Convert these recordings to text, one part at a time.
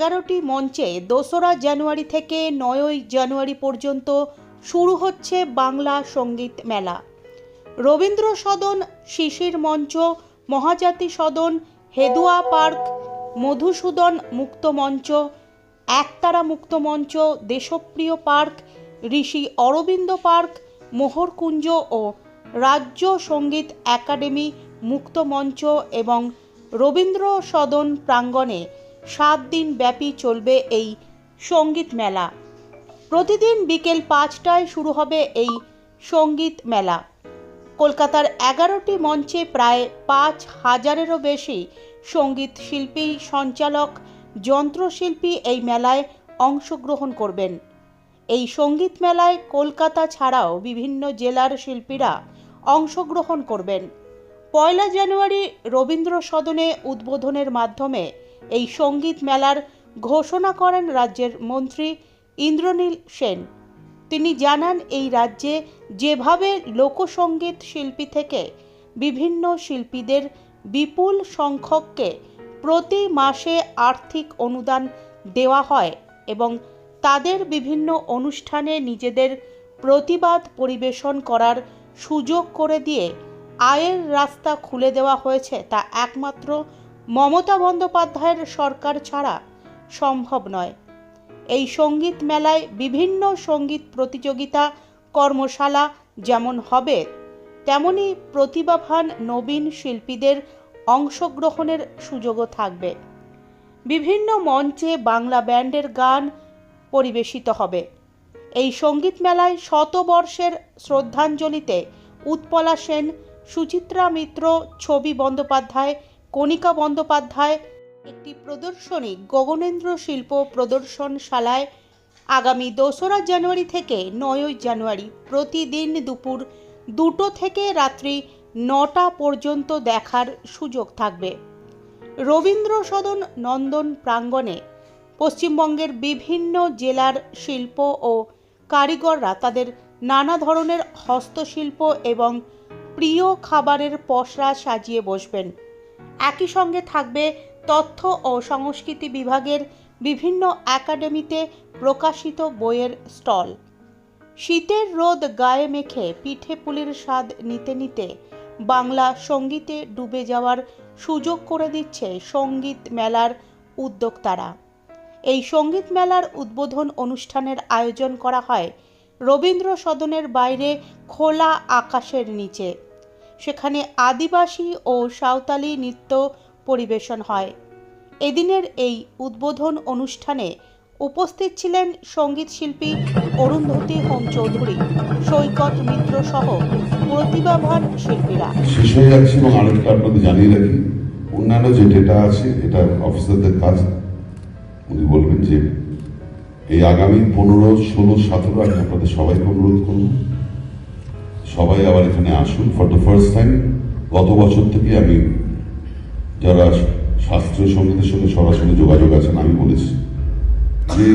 এগারোটি মঞ্চে দোসরা জানুয়ারি থেকে নয়ই জানুয়ারি পর্যন্ত শুরু হচ্ছে বাংলা সংগীত মেলা। রবীন্দ্র সদন, শিশির মঞ্চ, মহাজাতি সদন, হেদুয়া পার্ক, মধুসূদন মুক্ত মঞ্চ, একতারা মুক্ত মঞ্চ, দেশপ্রিয় পার্ক, ঋষি অরবিন্দ পার্ক, মোহরকুঞ্জ ও রাজ্য সংগীত একাডেমি মুক্ত মঞ্চ এবং রবীন্দ্র সদন প্রাঙ্গণে সাত দিন ব্যাপী চলবে এই সংগীত মেলা। প্রতিদিন বিকেল পাঁচটায় শুরু হবে এই সংগীত মেলা। কলকাতার এগারোটি মঞ্চে প্রায় পাঁচ হাজারেরও বেশি সংগীত শিল্পী, সঞ্চালক, যন্ত্রশিল্পী এই মেলায় অংশগ্রহণ করবেন। এই সংগীত মেলায় কলকাতা ছাড়াও বিভিন্ন জেলার শিল্পীরা অংশগ্রহণ করবেন। পয়লা জানুয়ারি রবীন্দ্র সদনে উদ্বোধনের মাধ্যমে এই সংগীত মেলার ঘোষণা করেন রাজ্যের মন্ত্রী ইন্দ্রনীল সেন। তিনি জানান, এই রাজ্যে যেভাবে লোকসঙ্গীত শিল্পী থেকে বিভিন্ন শিল্পীদের বিপুল সংখ্যককে প্রতি মাসে আর্থিক অনুদান দেওয়া হয় এবং তাদের বিভিন্ন অনুষ্ঠানে নিজেদের প্রতিবাদ পরিবেশন করার সুযোগ করে দিয়ে আয়ের রাস্তা খুলে দেওয়া হয়েছে, তা একমাত্র মমতা বন্দ্যোপাধ্যায়ের সরকার ছাড়া সম্ভব নয়। এই সংগীত মেলায় বিভিন্ন সংগীত প্রতিযোগিতা, কর্মশালা যেমন হবে, তেমনি প্রতিভাবান নবীন শিল্পীদের অংশগ্রহণের সুযোগও থাকবে। বিভিন্ন মঞ্চে বাংলা ব্যান্ডের গান পরিবেশিত হবে। এই সংগীত মেলায় শতবর্ষের শ্রদ্ধাঞ্জলিতে উৎপলা সেন, সুচিত্রা মিত্র, ছবি বন্দ্যোপাধ্যায় কণিকা বন্দ্যোপাধ্যায় একটি প্রদর্শনী গগনেন্দ্র শিল্প প্রদর্শনশালায় আগামী দোসরা জানুয়ারি থেকে নয়ই জানুয়ারি প্রতিদিন দুপুর দুটো থেকে রাত্রি নটা পর্যন্ত দেখার সুযোগ থাকবে। রবীন্দ্র সদন নন্দন প্রাঙ্গণে পশ্চিমবঙ্গের বিভিন্ন জেলার শিল্প ও কারিগররা তাদের নানা ধরনের হস্তশিল্প এবং প্রিয় খাবারের পসরা সাজিয়ে বসবেন। একই সঙ্গে থাকবে তথ্য ও সংস্কৃতি বিভাগের বিভিন্ন একাডেমিতে প্রকাশিত বইয়ের স্টল। শীতের রোদ গায়ে মেখে পিঠে পুলির স্বাদ নিতে নিতে বাংলা সঙ্গীতে ডুবে যাওয়ার সুযোগ করে দিচ্ছে সংগীত মেলার উদ্যোক্তারা। এই সংগীত মেলার উদ্বোধন অনুষ্ঠানের আয়োজন করা হয় রবীন্দ্র সদনের বাইরে খোলা আকাশের নিচে। সেখানে আদিবাসী ও সাঁওতালি নৃত্য পরিবেশন হয়। এদিনের এই উদ্বোধন অনুষ্ঠানে উপস্থিত ছিলেন সংগীত শিল্পী অরুন্ধতী হোম চৌধুরী সৈকত মিত্র সহ প্রতিভাবান শিল্পীরা। শেষ হয়ে এবং আরেকটা আপনাদের জানিয়ে রাখি, অন্যান্য যে ডেটা আছে এটা অফিসারদের কাজ, উনি বলবেন যে এই আগামী পনেরো, ষোলো, সতেরো, আমি আপনাদের সবাইকে অনুরোধ করব সবাই আবার এখানে আসুন ফর দ্য ফার্স্ট টাইম গত বছর থেকে আমি যারা শাস্ত্রীয় সঙ্গীতের সঙ্গে সরাসরি যোগাযোগ আছেন, আমি বলেছি যে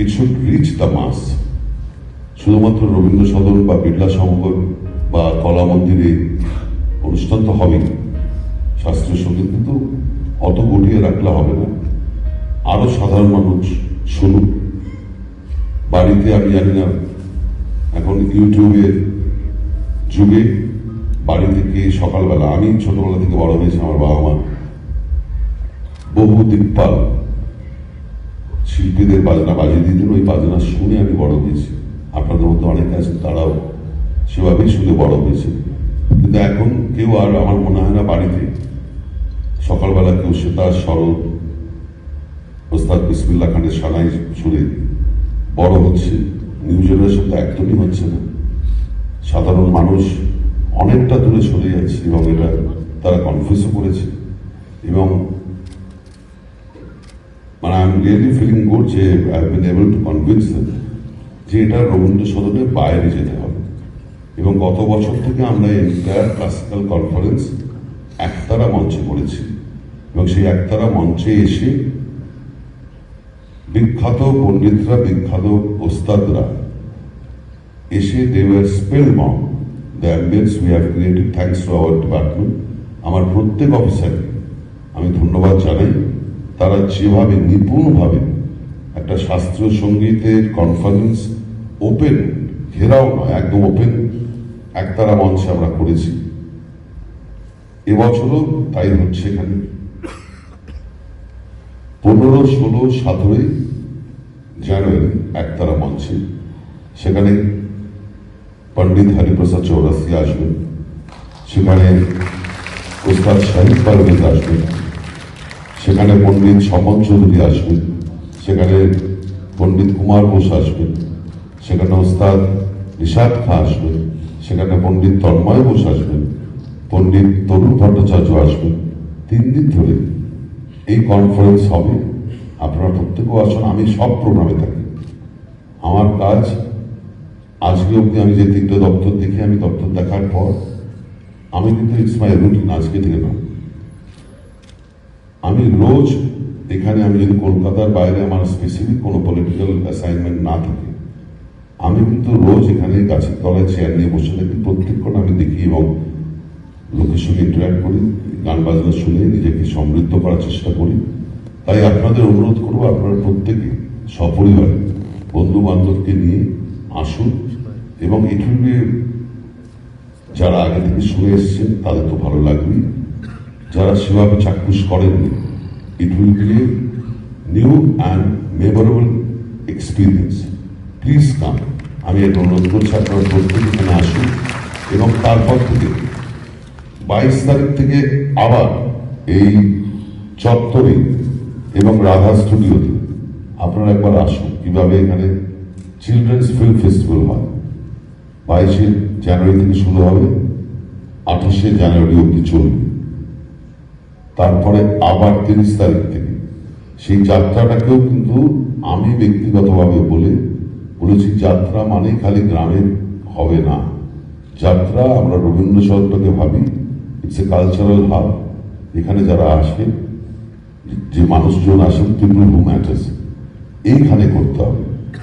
it should reach the mass শুধুমাত্র রবীন্দ্র সদন বা বিড়লা সমগর বা কলা মন্দিরে অনুষ্ঠান তো হবেই। শাস্ত্রীয় সংগীত কিন্তু অত গটিয়ে রাখলে হবে না। আরও সাধারণ মানুষ শুনুক। বাড়িতে আমি জানি না এখন ইউটিউবের যুগে বাড়ি থেকে সকালবেলা, আমি ছোটবেলা থেকে বড় হয়েছি আমার বাবা মা। বহু দিকপাল শিল্পীদের বাজনা বাজিয়ে দিতেন ওই বাজনা শুনে আমি বড় হয়েছি। আপনাদের মধ্যে অনেকে আছেন, তারাও সেভাবেই শুনে বড় হয়েছে। কিন্তু এখন কেউ আর, আমার মনে হয় না, বাড়িতে সকালবেলা কেউ সেতার সরল ওস্তাদ বিসমিল্লা খানের সানাই শুনে বড় হচ্ছে। নিউ জেনারেশন তো একদমই হচ্ছে না। সাধারণ মানুষ অনেকটা দূরে চলে যাচ্ছে এবং এটা তারা কনফিউজও করেছে। এবং মানে I am really feeling good যে I been able to convince যে এটা রবীন্দ্র সদনের বাইরে যেতে হবে। এবং গত বছর থেকে আমরা এন্টায়ার ক্লাসিক্যাল কনফারেন্স একতারা মঞ্চে করেছি। এবং সেই একতারা মঞ্চে এসে বিখ্যাত পণ্ডিতরা, বিখ্যাত ওস্তাদরা এসে they spell mom the ambience we have created thanks to our department আমার প্রত্যেক অফিসারকে আমি ধন্যবাদ জানাই। তারা যেভাবে নিপুণভাবে একটা শাস্ত্রীয় সঙ্গীতের কনফারেন্স ওপেন ঘেরাও নয়, একদম ওপেন একতারা মঞ্চে আমরা করেছি। এবছরও তাই হচ্ছে এখানে। পনেরো, ষোলো, সতেরোই জানুয়ারি একতারা মঞ্চে। সেখানে পণ্ডিত হরিপ্রসাদ চৌরাসি আসবেন। সেখানে ওস্তাদ শাহিদ পারভেজ আসবেন। সেখানে পণ্ডিত স্বপন চৌধুরী আসবেন। সেখানে পণ্ডিত কুমার ঘোষ আসবেন। সেখানে ওস্তাদ নিষাদ খা আসবেন। সেখানে পণ্ডিত তন্ময় ঘোষ আসবেন। পণ্ডিত তরুণ ভট্টাচার্য আসবেন। তিন দিন ধরে এই কনফারেন্স হবে আপনারা প্রত্যেকেও আসুন, আমি সব প্রোগ্রামে থাকি। আমার কাজ আজকে অব্দি আমি যে তিনটে দপ্তর দেখি আমি দপ্তর দেখার পর, আমি কিন্তু ইটস মাই রুটিন আজকে থেকে না। আমি রোজ এখানে আমি যদি কলকাতার বাইরে আমার স্পেসিফিক কোনো পলিটিক্যাল অ্যাসাইনমেন্ট না থাকে, আমি কিন্তু রোজ এখানে গাছের তলায় চেয়ার নিয়ে বসে থাকি। প্রত্যেকক্ষণ আমি দেখি এবং লোকের সঙ্গে ইন্টারাক্ট করি, গান বাজনা শুনে নিজেকে সমৃদ্ধ করার চেষ্টা করি। তাই আপনাদের অনুরোধ করব আপনারা প্রত্যেকে সপরিবারে বন্ধু বান্ধবকে নিয়ে আসুন, এবং বি যারা আগে থেকে শুনে এসছেন, তাদের তো ভালো লাগবেই যারা সেভাবে চাক্ষুষ করেননি it will be new and memorable experience. Please come, আমি এটা অনুরোধ করছি আপনারা প্রত্যেকে এখানে আসুন, এবং তারপর থেকে বাইশ তারিখ থেকে আবার এই চত্বরে এবং রাধা স্টুডিওতে আপনারা একবার আসুন। কীভাবে এখানে চিলড্রেন্স ফিল্ম ফেস্টিভ্যাল হয়। বাইশে জানুয়ারি থেকে শুরু হবে, আঠাশে জানুয়ারি অবধি চলবে। তারপরে আবার তিরিশ তারিখ থেকে। সেই যাত্রাটাকেও কিন্তু আমি ব্যক্তিগতভাবে বলে, বলেছি যাত্রা মানে খালি গ্রামে হবে না। যাত্রা আমরা রবীন্দ্র সদনটাকে ভাবি ইটস এ কালচারাল হাব এখানে যারা আসে, যে মানুষজন আসেন পিপুল হু ম্যাটার্স এইখানে করতে হবে।